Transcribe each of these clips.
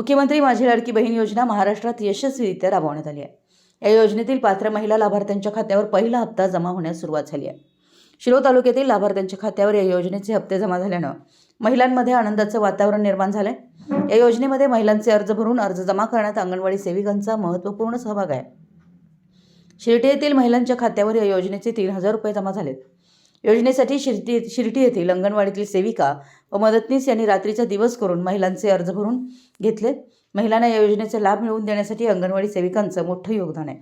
मुख्यमंत्री माझी लाडकी बहीण योजना महाराष्ट्रात यशस्वीरित्या राबवण्यात आली आहे. या योजनेतील पात्र महिला लाभार्थ्यांच्या खात्यावर पहिला हप्ता जमा होण्यास सुरुवात झाली आहे. शिरोळ तालुक्यातील लाभार्थ्यांच्या खात्यावर या योजनेचे हप्ते जमा झाल्यानं महिलांमध्ये आनंदाचं वातावरण निर्माण झालंय. या योजनेमध्ये महिलांचे अर्ज भरून अर्ज जमा करण्यात अंगणवाडी सेविकांचा महत्त्वपूर्ण सहभाग आहे. शिर्टी येथील महिलांच्या खात्यावर या योजनेचे तीन हजार रुपये जमा झालेत. योजनेसाठी शिर्टी शिर्टी येथील अंगणवाडीतील सेविका मदतनीस यांनी रात्रीचा दिवस करून महिलांचे अर्ज भरून घेतले. महिलांना या योजनेचा लाभ मिळवून देण्यासाठी अंगणवाडी सेविकांचं मोठं योगदान आहे.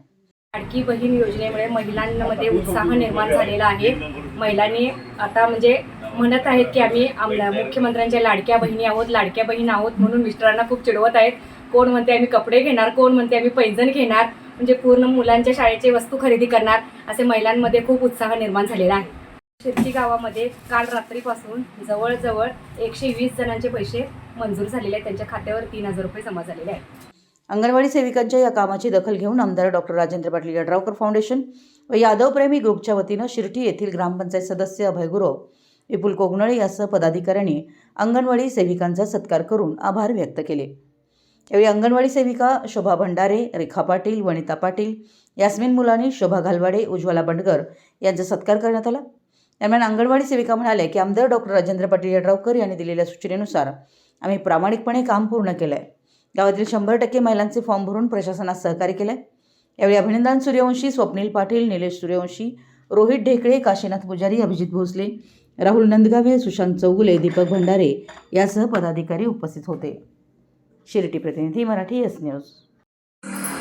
लाडकी बहीण योजनेमुळे महिलांमध्ये उत्साह निर्माण झालेला आहे. महिलांनी आता म्हणजे म्हणत आहेत की आम्ही आमला मुख्यमंत्र्यांच्या लाडक्या बहिणी आहोत लाडक्या बहीण आहोत म्हणून मिस्टरांना खूप चिडवत आहेत. कोण म्हणते आम्ही कपडे घेणार कोण म्हणते आम्ही पैंजण घेणार म्हणजे पूर्ण मुलांच्या शाळेचे वस्तू खरेदी करणार असे महिलांमध्ये खूप उत्साह निर्माण झालेला आहे. शिर्टी गावामध्ये काल रात्रीपासून जवळजवळ एकशे वीस जणांचे पैसे मंजूर झालेले आहेत. त्यांच्या खात्यावर तीन हजार रुपये जमा झालेले आहेत. अंगणवाडी सेविकांच्या या कामाची दखल घेऊन आमदार डॉक्टर राजेंद्र पाटील यड्रावकर फाउंडेशन व यादवप्रेमी ग्रुपच्या वतीनं शिर्टी येथील ग्रामपंचायत सदस्य अभयगुरव विपुल कोगनळे यासह पदाधिकाऱ्यांनी अंगणवाडी सेविकांचा सत्कार करून आभार व्यक्त केले. यावेळी अंगणवाडी सेविका शोभा भंडारे रेखा पाटील वनिता पाटील यास्मिन मुलानी शोभा घालवाडे उज्ज्वला बंडगर यांचा सत्कार करण्यात आला. दरम्यान अंगणवाडी सेविका म्हणाल्या की आमदार डॉक्टर राजेंद्र पाटील यड्रावकर यांनी दिलेल्या सूचनेनुसार आम्ही प्रामाणिकपणे काम पूर्ण केलं आहे गावातील शंभर टक्के महिलांचे फॉर्म भरून प्रशासनास सहकार्य केलं आहे यावेळी अभिनंदन सूर्यवंशी स्वप्नील पाटील निलेश सूर्यवंशी रोहित ढेकळे काशीनाथ पुजारी अभिजित भोसले राहुल नंदगावे सुशांत चौगुले दीपक भंडारे यासह पदाधिकारी उपस्थित होते. शिर्टी प्रतिनिधी मराठी एस न्यूज.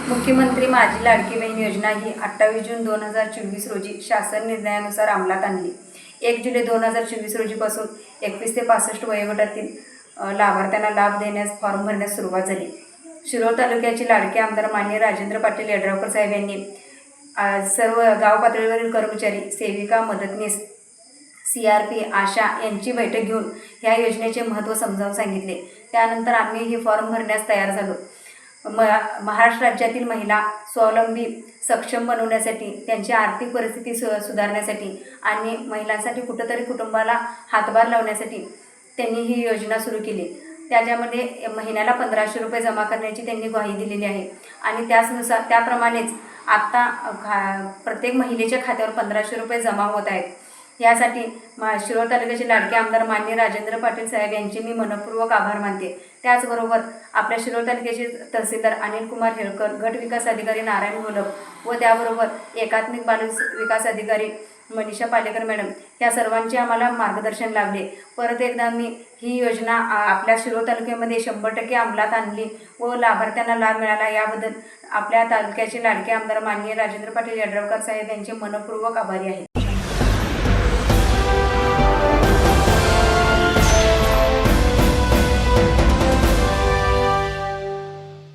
मुख्यमंत्री माझी लाडकी बहीण योजना ही अठ्ठावीस जून दोन हजार चोवीस रोजी शासन निर्णयानुसार अंमलात आणली. एक जुलै दोन हजार चोवीस रोजीपासून एकवीस ते पासष्ट वयोगटातील लाभार्थ्यांना लाभ देण्यास फॉर्म भरण्यास सुरुवात झाली. शिरोळ तालुक्याचे लाडके आमदार मान्य राजेंद्र पाटील यड्रावकर साहेब यांनी सर्व गाव पातळीवरील कर्मचारी सेविका मदतनीस सी आर पी आशा यांची बैठक घेऊन ह्या योजनेचे महत्त्व समजावून सांगितले. त्यानंतर आम्ही हे फॉर्म भरण्यास तयार झालो. म महाराष्ट्र राज्यातील महिला स्वावलंबी सक्षम बनवण्यासाठी त्यांची आर्थिक परिस्थिती सु सुधारण्यासाठी आणि महिलांसाठी कुठंतरी कुटुंबाला हातभार लावण्यासाठी त्यांनी ही योजना सुरू केली. त्याच्यामध्ये महिन्याला पंधराशे रुपये जमा करण्याची त्यांनी ग्वाही दिलेली आहे. आणि त्याचनुसार त्याप्रमाणेच आत्ता खा प्रत्येक महिलेच्या खात्यावर पंधराशे रुपये जमा होत आहेत. यासाठी मा शिरोळ तालुक्याचे लाडके आमदार मान्य राजेंद्र पाटील साहेब यांचे मी मनपूर्वक आभार मानते. त्याचबरोबर आपल्या शिरोळ तालुक्याचे तहसीलदार अनिल कुमार हेळकर गट विकास अधिकारी नारायण घोलप व त्याबरोबर एकात्मिक बाल विकास अधिकारी मनीषा पालेकर मॅडम या सर्वांचे आम्हाला मार्गदर्शन लाभले. परत एकदा मी ही योजना आ, आपल्या शिरोळ तालुक्यामध्ये शंभर टक्के अंमलात आणली व लाभार्थ्यांना लाभ मिळाला. याबद्दल आपल्या तालुक्याचे लाडके आमदार माननीय राजेंद्र पाटील यड्रावकर साहेब यांचे मनपूर्वक आभारी आहे.